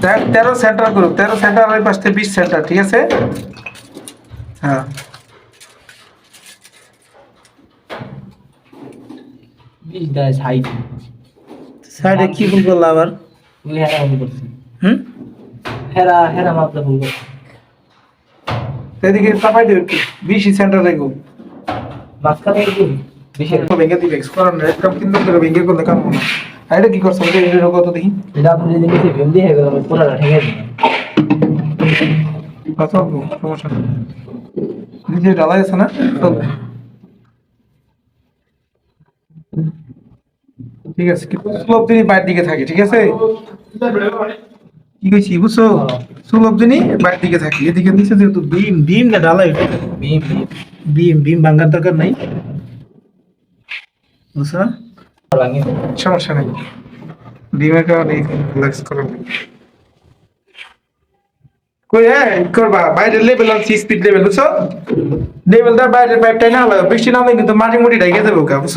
তে- তেরো centre group তেরো সেন্টার ওই পাশ থেকে বিশ সেন্টার ঠিক আছে? হ্যাঁ। বিশ সাইড সাইডে কি ভুল করল আবার? হুম? হেরা হেরা মাত্রা ফোন করছি। এদিকে চাপাই দেবে একটু। সেন্টার মাঝখানে বিশের ভেঙে দিবে এক্স করার একদম দিন ভেঙে করলে কাম না। আর এটা কি করছ? এটা এটা কত দেখি। এটা আপনি যদি নিচে ভেম দিয়ে গেল আমি পুরাটা ঠেকে দিই। কত হবে? সমস্যা নেই। নিচে ডালাই আছে না? চলবে। ঠিক আছে কিন্তু সুলভ দিনই বাইরের দিকে থাকে ঠিক আছে? কি কইছি বুঝছ? সুলভ দিনই বাইরের দিকে থাকে। এদিকে নিচে যেহেতু বিম বিম না ডালাই ভীম বিম। বিম ভাঙার দরকার নাই। বুঝছ সমস্যা নেই। ডিমের কারণে রিল্যাক্স করো বাইরের লেভেল আছে স্পিড লেভেল বুঝছ? লেভেলটা বাইরের পাইপটাই না, বৃষ্টি নামে কিন্তু মাটি মুটি ঢেকে যাবে বুঝছ?